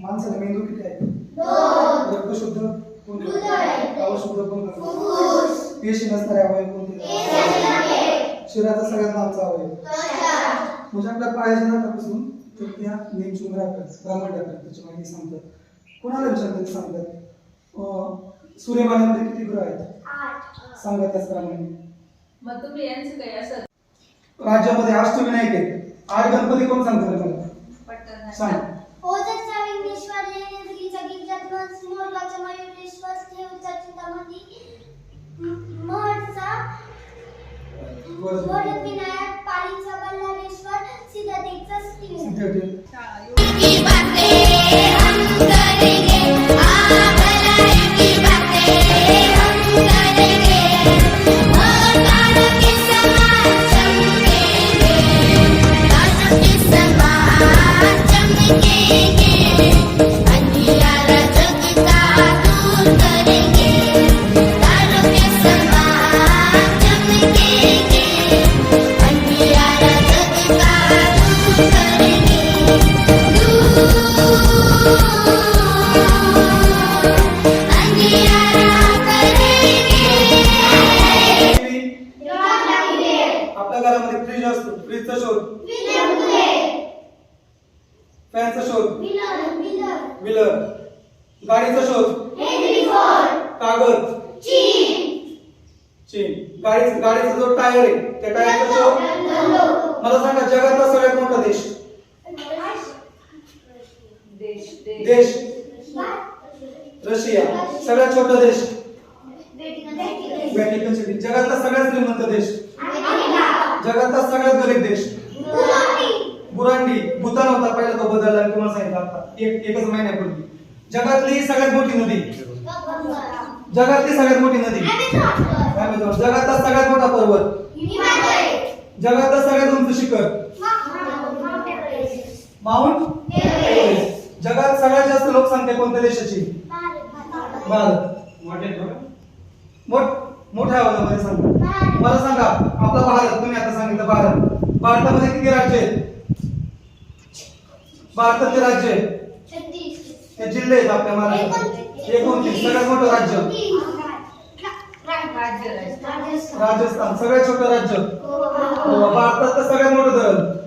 माणसाला मेंदू किती आहे? रक्त शुद्ध कोणते? अवयव शुद्ध कोणते? पेशी नसणारे अवयव कोणते? शरीराचा सगळ्यात लांबचा अवयव. म्हणजे आपल्या पायाच्या नाकापासून तर त्या ब्राह्मणाकडे त्याची माहिती सांगतात. कोणाला विचारतात सांगतात? अं, सूर्यमालेमध्ये किती ग्रह आहेत? सांगा त्याचप्रमाणे. मग तुम्ही यांचं काही असं राज्यामध्ये अष्टविनायक आहेत. आठ गणपती कोण सांगतात सांग. गिरिजात्मज मोरगावचा मयुरेश्वर देवचा चिंतामणी म- महडचा वरद विनायक पालीचा बल्लारेश्वर सिद्धटेकचा श्रीविनायक असतो फ्रीजचा शोध. फॅनचा शोध. व्हीलर गाडीचा शोध. कागद. चीन गाडी गाडीचा जो टायर आहे त्या टायरचा शोध. मला सांगा जगातला सगळ्यात मोठा देश? देश देश. देश. रशिया. सगळ्यात छोटा देश. व्हॅटिकन सिटी जगातला सगळ्यात श्रीमंत देश. जगातला सगळ्यात गरीब देश. बुरांडी भूतान होता पहिला तो बदलला तुम्हाला सांगितलं आता. एक एकच महिन्यापूर्वी. जगातली सगळ्यात मोठी नदी. जगातली सगळ्यात मोठी नदी. Amazon. जगातला सगळ्यात मोठा पर्वत. जगातलं सगळ्यात उंच शिखर. Mount Everest. जगात सगळ्यात जास्त लोकसंख्या कोणत्या देशाची? भारत. मोठ मोठ्या आवाजामध्ये सांगा. मला सांगा आपला भारत भारत. भारतामध्ये किती राज्य आहेत? भारताचे राज्य ते जिल्हे आहेत आपल्या महाराष्ट्रात. एकोणतीस. सगळ्यात मोठं राज्य? राजस्थान. सगळ्यात छोटं राज्य? भारतातलं सगळ्यात मोठं धरण.